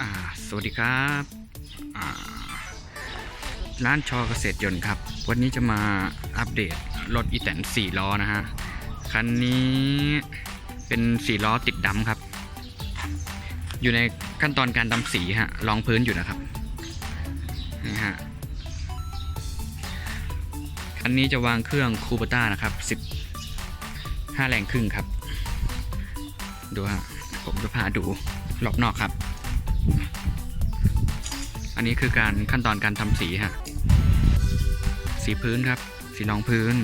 อ่าสวัสดีครับอ่าร้านชอเกษตรยนต์ครับ วันนี้จะมาอัปเดตรถอีแตน4ล้อนะฮะ คันนี้เป็น 4 ล้อติดดำครับ อยู่ในขั้นตอนการดำสีฮะรองพื้นอยู่นะครับนี่ฮะคันนี้จะวางเครื่องคูปต้านะครับ10 5แรงครึ่งครับ ดูฮะผมจะพาดูรอบนอกครับ อันนี้คือการขั้นตอนการทำสีฮะ สีพื้นครับ สีรองพื้น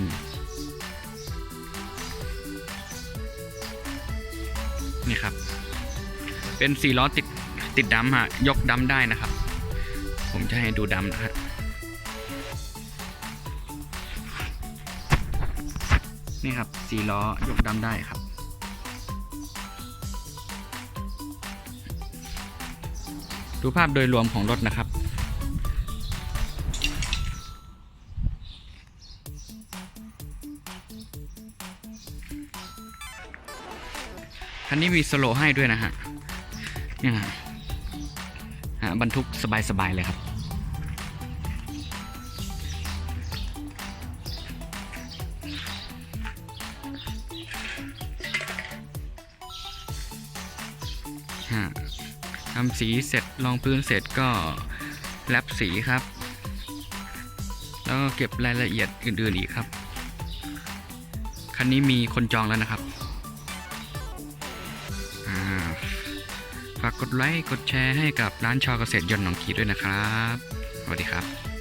นี่ครับ เป็นสีล้อติดติดดำฮะ ยกดำได้นะครับ ผมจะให้ดูดำนะฮะ นี่ครับสีล้อยกดำได้ครับ ดูภาพโดยรวมของรถนะครับ คันนี้มีสโลให้ด้วยนะฮะเนี่ยฮะฮะบรรทุกสบาย ๆ เลยครับฮะ ทำสีเสร็จรองพื้นเสร็จก็แลบสีครับ แล้วก็เก็บรายละเอียดอื่นๆอีกครับ คันนี้มีคนจองแล้วนะครับฝากกดไลค์กดแชร์ให้กับร้านชอเกษตรยนต์หนองขีด้วยนะครับ สวัสดีครับ